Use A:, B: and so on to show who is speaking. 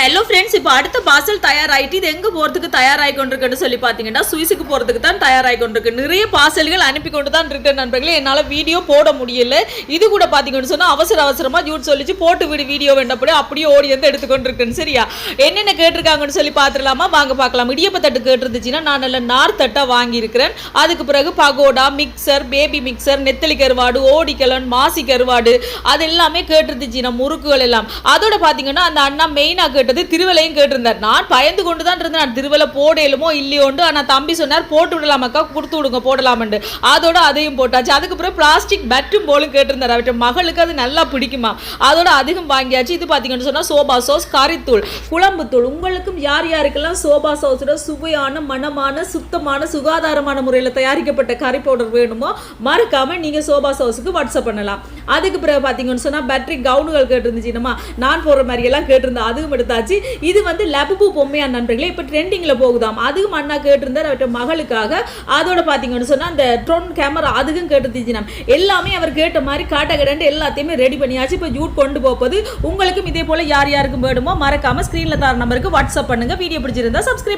A: Hello friends இப்போ அடுத்த parcel தயாராகிட்டு இது எங்கே போகிறதுக்கு தயாராகி கொண்டிருக்குன்னு சொல்லி பார்த்தீங்கன்னா சுவிஸுக்கு போகிறதுக்கு தான் தயாராகி கொண்டிருக்கு. நிறைய பார்சல்கள் அனுப்பி கொண்டு தான் இருக்கு நண்பர்களே. என்னால் வீடியோ போட முடியல. இது கூட பார்த்தீங்கன்னு சொன்னால் அவசர அவசரமாக ஜூட் சொல்லிச்சு போட்டு விடு வீடியோ வேண்டப்படி அப்படியே ஓடி வந்து எடுத்துக்கொண்டிருக்கேன் சரியா? என்னென்ன கேட்டிருக்காங்கன்னு சொல்லி பார்த்துடலாமா? வாங்க பார்க்கலாம். இடியப்ப தட்டு கேட்டிருந்துச்சுன்னா நான் நல்ல நார் தட்டா வாங்கியிருக்கிறேன். அதுக்கு பிறகு பகோடா மிக்சர் பேபி மிக்சர் நெத்தலி கருவாடு ஓடிக்கலன் மாசி கருவாடு அது எல்லாமே கேட்டிருந்துச்சு முறுக்குகள் எல்லாம். அதோட பார்த்தீங்கன்னா அந்த அண்ணா மெயினாக கேட்டு கேட்டது திருவலையும் கேட்டிருந்தார். நான் பயந்து கொண்டு தான் இருந்தேன். நான் திருவலை போடலுமோ இல்லையோண்டு ஆனால் தம்பி சொன்னார் போட்டு விடலாமாக்கா கொடுத்து விடுங்க போடலாமண்டு அதோட அதையும் போட்டாச்சு. அதுக்கு பிறகு பிளாஸ்டிக் பேட்டும் போலும் கேட்டிருந்தார். அவற்றை மகளுக்கு அது நல்லா பிடிக்குமா? அதோட அதிகம் வாங்கியாச்சு. இது பார்த்தீங்கன்னு சொன்னால் சோபா சோஸ் கறித்தூள் குழம்பு தூள். உங்களுக்கும் யார் யாருக்கெல்லாம் சோபா சோஸோட சுவையான மனமான சுத்தமான சுகாதாரமான முறையில் தயாரிக்கப்பட்ட கறி பவுடர் வேணுமோ மறக்காமல் நீங்கள் சோபா சோஸுக்கு வாட்ஸ்அப் பண்ணலாம். அதுக்கு பிறகு பார்த்தீங்கன்னு சொன்னால் பேட்ரி கவுனுகள் கேட்டிருந்துச்சுன்னமா நான் போடுற மாதிரி எல்லாம் கேட்டிருந்தேன். அதுவும் எடுத்தாச்சு. இது வந்து லபுபு பொம்மையா நண்பர்களே இப்போ ட்ரெண்டிங்கில் போகுதாம். அதுவும் அண்ணா கேட்டிருந்தார் அவர்கிட்ட மகளுக்காக. அதோட பார்த்தீங்கன்னு சொன்னால் அந்த ட்ரோன் கேமரா அதுக்கும் கேட்டிருந்துச்சுன்னா எல்லாமே அவர் கேட்ட மாதிரி காட்ட கடண்டு எல்லாத்தையுமே ரெடி பண்ணியாச்சு. இப்போ ஜூட் கொண்டு போகுது உங்களுக்கும் இதே போல யார் யாருக்கும் வேணுமோ மறக்காம ஸ்க்ரீனில் தர நம்பருக்கு வாட்ஸ்அப் பண்ணுங்கள் வீடியோ பிடிச்சிருந்தா சப்ஸ்கிரைப்